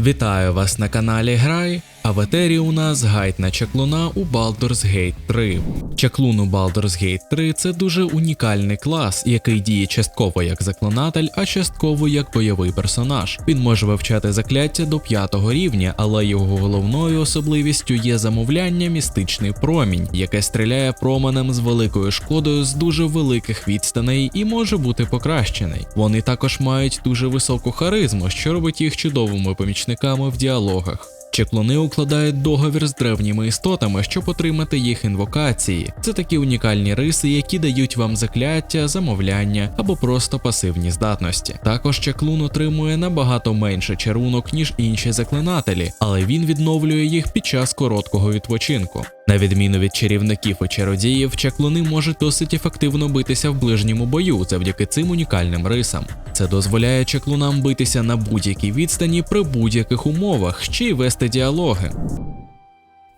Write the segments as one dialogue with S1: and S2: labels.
S1: Вітаю вас на каналі Грай, а в етері у нас гайд на чаклуна у Baldur's Gate 3. Чаклун у Baldur's Gate 3 це дуже унікальний клас, який діє частково як заклинатель, а частково як бойовий персонаж. Він може вивчати закляття до 5 рівня, але його головною особливістю є замовляння містичний промінь, яке стріляє променем з великою шкодою з дуже великих відстаней і може бути покращений. Вони також мають дуже високу харизму, що робить їх чудовими помічниками в діалогах. Чеклуни укладають договір з древніми істотами, щоб отримати їх інвокації. Це такі унікальні риси, які дають вам закляття, замовляння або просто пасивні здатності. Також чаклун отримує набагато менше чарунок, ніж інші заклинателі, але він відновлює їх під час короткого відпочинку. На відміну від чарівників і чародіїв, чаклуни можуть досить ефективно битися в ближньому бою завдяки цим унікальним рисам. Це дозволяє чаклунам битися на будь-якій відстані при будь-яких умовах, ще й вести діалоги.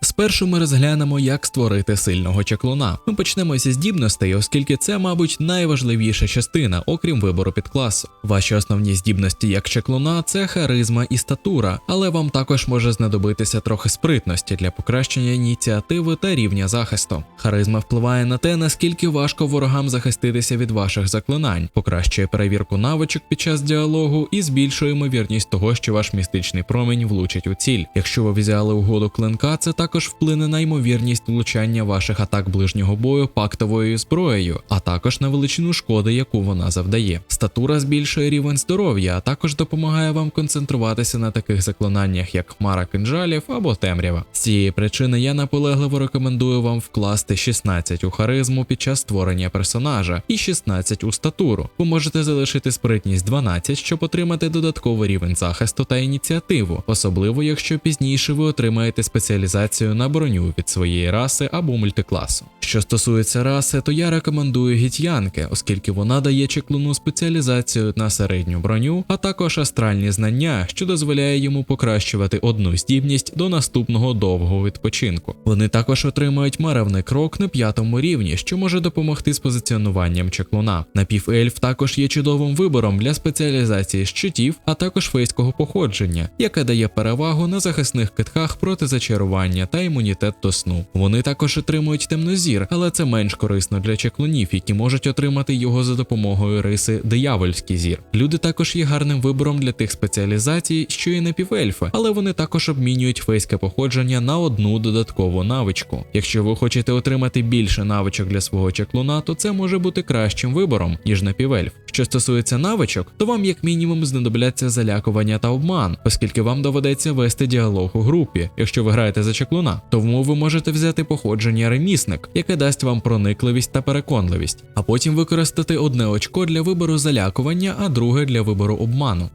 S1: Спершу ми розглянемо, як створити сильного чаклуна. Ми почнемо зі здібностей, оскільки це, мабуть, найважливіша частина, окрім вибору підкласу. Ваші основні здібності як чаклуна це харизма і статура, але вам також може знадобитися трохи спритності для покращення ініціативи та рівня захисту. Харизма впливає на те, наскільки важко ворогам захиститися від ваших заклинань, покращує перевірку навичок під час діалогу і збільшує ймовірність того, що ваш містичний промінь влучить у ціль. Якщо ви взяли угоду клинка, це також вплине на ймовірність влучання ваших атак ближнього бою пактовою зброєю, а також на величину шкоди, яку вона завдає. Статура збільшує рівень здоров'я, а також допомагає вам концентруватися на таких заклинаннях, як хмара кинжалів або темрява. З цієї причини я наполегливо рекомендую вам вкласти 16 у харизму під час створення персонажа і 16 у статуру. Ви можете залишити спритність 12, щоб отримати додатковий рівень захисту та ініціативу, особливо якщо пізніше ви отримаєте спеціалізацію на броню від своєї раси або мультикласу. Що стосується раси, то я рекомендую гітьянки, оскільки вона дає чеклуну спеціалізацію на середню броню, а також астральні знання, що дозволяє йому покращувати одну здібність до наступного довгого відпочинку. Вони також отримують маревний крок на п'ятому рівні, що може допомогти з позиціонуванням чеклуна. Напівельф також є чудовим вибором для спеціалізації щитів, а також фейського походження, яке дає перевагу на захисних китках проти зачарування та імунітет до сну. Вони також отримують темнозір, але це менш корисно для чеклунів, які можуть отримати його за допомогою риси диявольський зір. Люди також є гарним вибором для тих спеціалізацій, що і напівельфи, але вони також обмінюють фейське походження на одну додаткову навичку. Якщо ви хочете отримати більше навичок для свого чеклуна, то це може бути кращим вибором, ніж напівельф. Що стосується навичок, то вам як мінімум знадобляться залякування та обман, оскільки вам доведеться вести діалог у групі, якщо ви граєте за чеклуна. Тому ви можете взяти походження ремісник, яке дасть вам проникливість та переконливість, а потім використати одне очко для вибору залякування, а друге для вибору обману.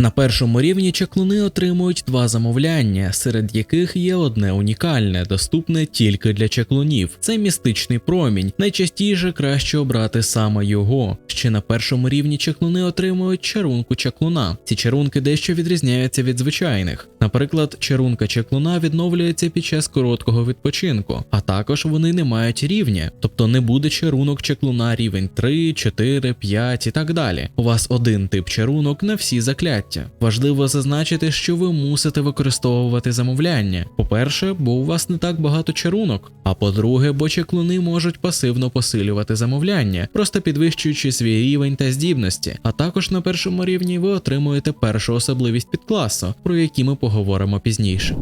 S1: На першому рівні чаклуни отримують два замовляння, серед яких є одне унікальне, доступне тільки для чаклунів. Це містичний промінь. Найчастіше краще обрати саме його. Ще на першому рівні чаклуни отримують чарунку чаклуна. Ці чарунки дещо відрізняються від звичайних. Наприклад, чарунка чаклуна відновлюється під час короткого відпочинку, а також вони не мають рівня, тобто не буде чарунок чаклуна рівень 3, 4, 5 і так далі. У вас один тип чарунок на всі закляття. Важливо зазначити, що ви мусите використовувати замовляння. По-перше, бо у вас не так багато чарунок. А по-друге, бо чаклуни можуть пасивно посилювати замовляння, просто підвищуючи свій рівень та здібності. А також на першому рівні ви отримуєте першу особливість підкласу, про які ми поговоримо пізніше.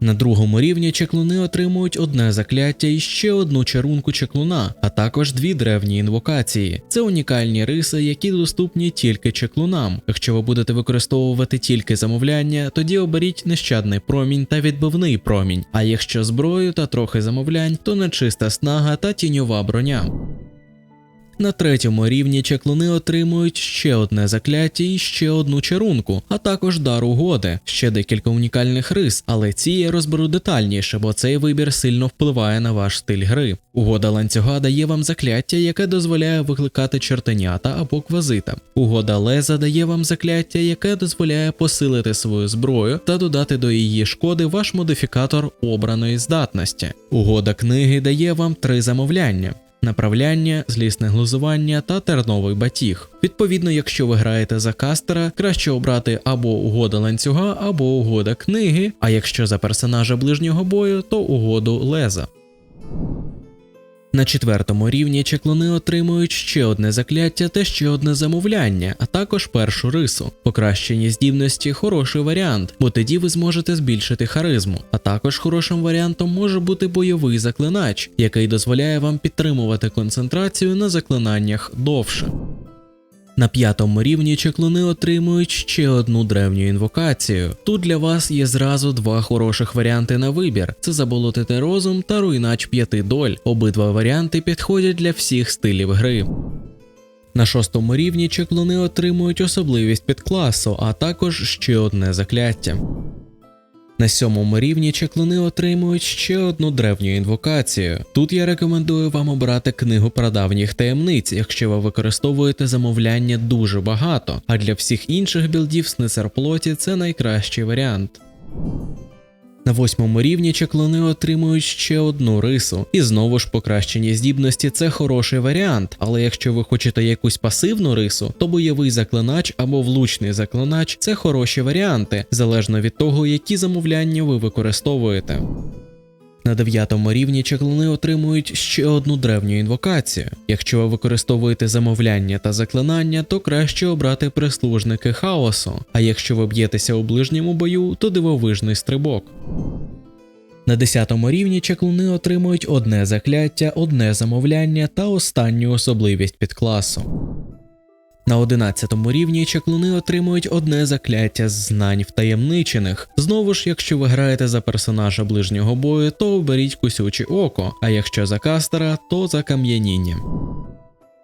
S1: На другому рівні чеклуни отримують одне закляття і ще одну чарунку чеклуна, а також дві древні інвокації. Це унікальні риси, які доступні тільки чеклунам. Якщо ви будете використовувати тільки замовляння, тоді оберіть нещадний промінь та відбивний промінь. А якщо зброю та трохи замовлянь, то нечиста снага та тіньова броня. На третьому рівні чаклуни отримують ще одне закляття і ще одну чарунку, а також дар угоди, ще декілька унікальних рис, але ці я розберу детальніше, бо цей вибір сильно впливає на ваш стиль гри. Угода ланцюга дає вам закляття, яке дозволяє викликати чертенята або квазита. Угода леза дає вам закляття, яке дозволяє посилити свою зброю та додати до її шкоди ваш модифікатор обраної здатності. Угода книги дає вам три замовляння. Направляння, злісне глузування та терновий батіг. Відповідно, якщо ви граєте за кастера, краще обрати або угода ланцюга, або угода книги, а якщо за персонажа ближнього бою, то угоду леза. На четвертому рівні чеклуни отримують ще одне закляття та ще одне замовляння, а також першу рису. Покращені здібності хороший варіант, бо тоді ви зможете збільшити харизму. А також хорошим варіантом може бути бойовий заклинач, який дозволяє вам підтримувати концентрацію на заклинаннях довше. На п'ятому рівні чеклуни отримують ще одну древню інвокацію. Тут для вас є зразу два хороших варіанти на вибір: це заболотити розум та руйнач п'яти доль. Обидва варіанти підходять для всіх стилів гри. На шостому рівні чеклуни отримують особливість підкласу, а також ще одне закляття. На сьомому рівні чеклуни отримують ще одну древню інвокацію. Тут я рекомендую вам обрати книгу прадавніх таємниць, якщо ви використовуєте замовляння дуже багато, а для всіх інших білдів снесерплоті це найкращий варіант. На восьмому рівні чаклуни отримують ще одну рису, і знову ж покращення здібності це хороший варіант, але якщо ви хочете якусь пасивну рису, то бойовий заклинач або влучний заклинач це хороші варіанти, залежно від того, які замовляння ви використовуєте. На дев'ятому рівні чеклуни отримують ще одну древню інвокацію. Якщо ви використовуєте замовляння та заклинання, то краще обрати прислужники хаосу, а якщо ви б'єтеся у ближньому бою, то дивовижний стрибок. На 10 рівні чеклуни отримують одне закляття, одне замовляння та останню особливість підкласу. На 11 рівні чаклуни отримують одне закляття з знань втаємничених. Знову ж, якщо ви граєте за персонажа ближнього бою, то оберіть кусюче око, а якщо за кастера, то за кам'яніння.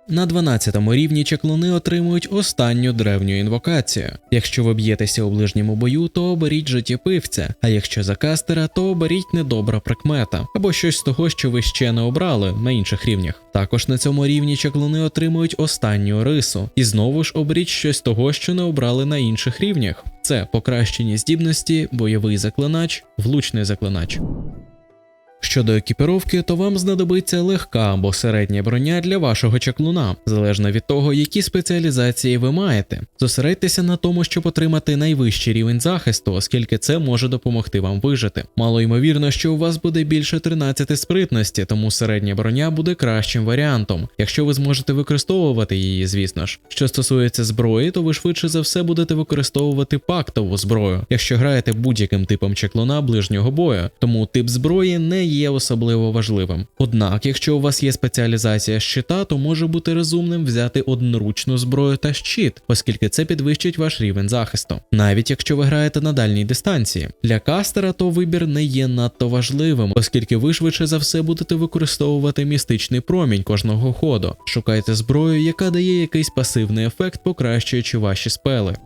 S1: На 12 рівні чеклуни отримують останню древню інвокацію. Якщо ви б'єтеся у ближньому бою, то оберіть життєпивця, а якщо за кастера, то оберіть недобра прикмета або щось з того, що ви ще не обрали на інших рівнях. Також на цьому рівні чеклуни отримують останню рису, і знову ж оберіть щось того, що не обрали на інших рівнях. Це покращені здібності, бойовий заклинач, влучний заклинач. Щодо екіпіровки, то вам знадобиться легка або середня броня для вашого чаклуна, залежно від того, які спеціалізації ви маєте. Зосередьтеся на тому, щоб отримати найвищий рівень захисту, оскільки це може допомогти вам вижити. Мало ймовірно, що у вас буде більше 13 спритності, тому середня броня буде кращим варіантом, якщо ви зможете використовувати її, звісно ж. Що стосується зброї, то ви швидше за все будете використовувати пактову зброю, якщо граєте будь-яким типом чаклуна ближнього бою, тому тип зброї не є є особливо важливим. Однак, якщо у вас є спеціалізація щита, то може бути розумним взяти одноручну зброю та щит, оскільки це підвищить ваш рівень захисту, навіть якщо ви граєте на дальній дистанції. Для кастера то вибір не є надто важливим, оскільки ви швидше за все будете використовувати містичний промінь кожного ходу. Шукайте зброю, яка дає якийсь пасивний ефект, покращуючи ваші спели.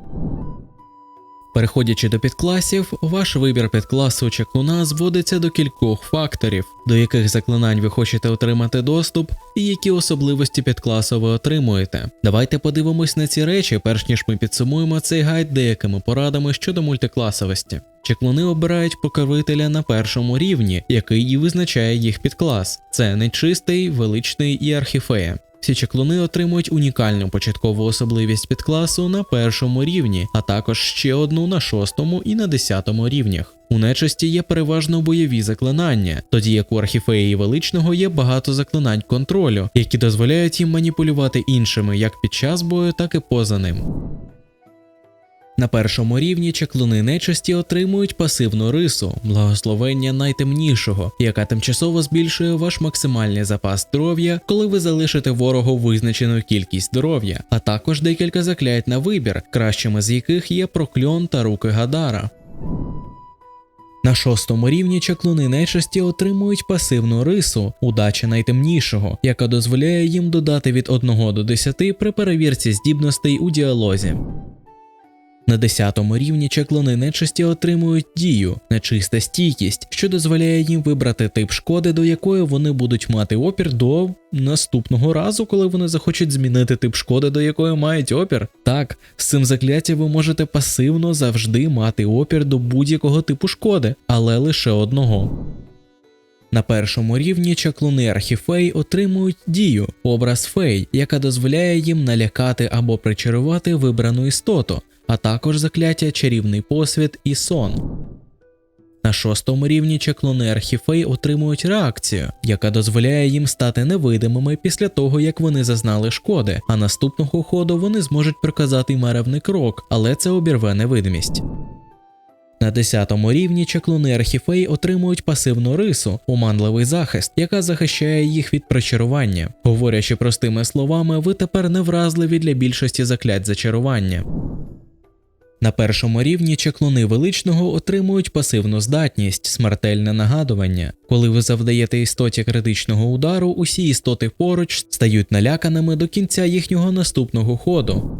S1: Переходячи до підкласів, ваш вибір підкласу чаклуна зводиться до кількох факторів, до яких заклинань ви хочете отримати доступ, і які особливості підкласу ви отримуєте. Давайте подивимось на ці речі, перш ніж ми підсумуємо цей гайд деякими порадами щодо мультикласовості. Чеклуни обирають покровителя на першому рівні, який і визначає їх підклас. Це нечистий, величний і архіфея. Всі чеклуни отримують унікальну початкову особливість підкласу на першому рівні, а також ще одну на шостому і на десятому рівнях. У нечисті є переважно бойові заклинання, тоді як у архіфеї величного є багато заклинань контролю, які дозволяють їм маніпулювати іншими як під час бою, так і поза ним. На першому рівні чаклуни нечисті отримують пасивну рису, благословення найтемнішого, яка тимчасово збільшує ваш максимальний запас здоров'я, коли ви залишите ворогу визначену кількість здоров'я, а також декілька заклять на вибір, кращими з яких є прокльон та руки Гадара. На шостому рівні чаклуни нечисті отримують пасивну рису, удача найтемнішого, яка дозволяє їм додати від 1 до 10 при перевірці здібностей у діалозі. На 10 рівні чеклони нечисті отримують дію, нечиста стійкість, що дозволяє їм вибрати тип шкоди, до якої вони будуть мати опір до наступного разу, коли вони захочуть змінити тип шкоди, до якої мають опір. Так, з цим закляттям ви можете пасивно завжди мати опір до будь-якого типу шкоди, але лише одного. На першому рівні чаклуни архіфей отримують дію, образ фей, яка дозволяє їм налякати або причарувати вибрану істоту, а також закляття чарівний посвід і сон. На шостому рівні чаклуни архіфей отримують реакцію, яка дозволяє їм стати невидимими після того, як вони зазнали шкоди, а наступного ходу вони зможуть проказати меревний крок, але це обірве невидимість. На 10 рівні чаклуни архіфей отримують пасивну рису, оманливий захист, яка захищає їх від причарування. Говорячи простими словами, ви тепер невразливі для більшості заклять зачарування. На першому рівні чаклуни величного отримують пасивну здатність, смертельне нагадування. Коли ви завдаєте істоті критичного удару, усі істоти поруч стають наляканими до кінця їхнього наступного ходу.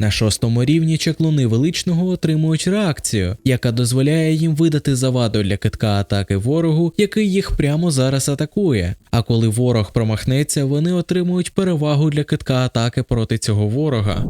S1: На шостому рівні чаклуни величного отримують реакцію, яка дозволяє їм видати заваду для китка атаки ворогу, який їх прямо зараз атакує. А коли ворог промахнеться, вони отримують перевагу для китка атаки проти цього ворога.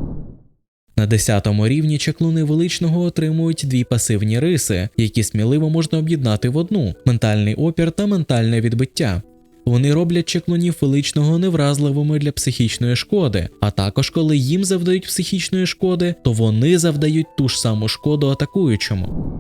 S1: На 10 рівні чаклуни величного отримують дві пасивні риси, які сміливо можна об'єднати в одну ментальний опір та ментальне відбиття. Вони роблять чаклунів величного невразливими для психічної шкоди, а також коли їм завдають психічної шкоди, то вони завдають ту ж саму шкоду атакуючому.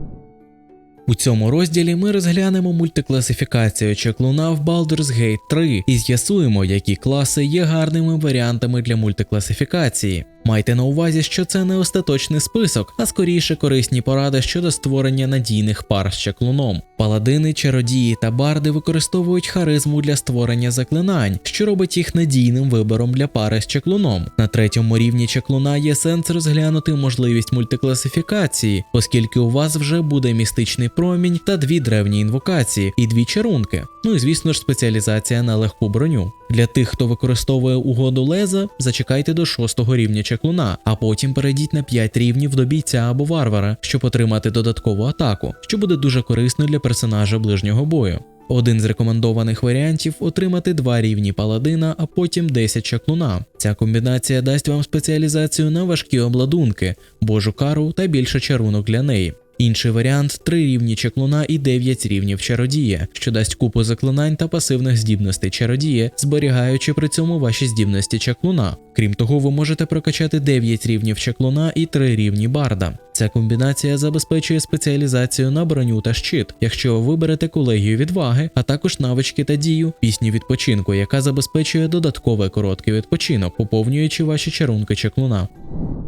S1: У цьому розділі ми розглянемо мультикласифікацію чаклуна в Baldur's Gate 3 і з'ясуємо, які класи є гарними варіантами для мультикласифікації. Майте на увазі, що це не остаточний список, а скоріше корисні поради щодо створення надійних пар з чаклуном. Паладини, чародії та барди використовують харизму для створення заклинань, що робить їх надійним вибором для пари з чаклуном. На третьому рівні чаклуна є сенс розглянути можливість мультикласифікації, оскільки у вас вже буде містичний промінь та дві древні інвокації і дві чарунки. Ну і звісно ж спеціалізація на легку броню. Для тих, хто використовує угоду леза, зачекайте до шостого рівня чаклуна, а потім перейдіть на 5 рівнів до бійця або варвара, щоб отримати додаткову атаку, що буде дуже корисно для персонажа ближнього бою. Один з рекомендованих варіантів отримати два рівні паладина, а потім 10 чаклуна. Ця комбінація дасть вам спеціалізацію на важкі обладунки, божу кару та більше чарунок для неї. Інший варіант 3 рівні чаклуна і 9 рівнів чародія, що дасть купу заклинань та пасивних здібностей чародія, зберігаючи при цьому ваші здібності чаклуна. Крім того, ви можете прокачати 9 рівнів чаклуна і 3 рівні барда. Ця комбінація забезпечує спеціалізацію на броню та щит, якщо ви виберете колегію відваги, а також навички та дію, пісні відпочинку, яка забезпечує додатковий короткий відпочинок, поповнюючи ваші чарунки чаклуна.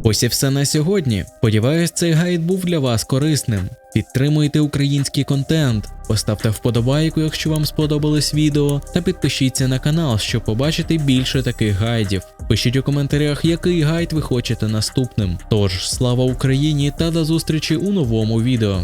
S1: Ось і все на сьогодні. Сподіваюсь, цей гайд був для вас корисним. Підтримуйте український контент, поставте вподобайку, якщо вам сподобалось відео, та підпишіться на канал, щоб побачити більше таких гайдів. Пишіть у коментарях, який гайд ви хочете наступним. Тож, слава Україні та до зустрічі у новому відео.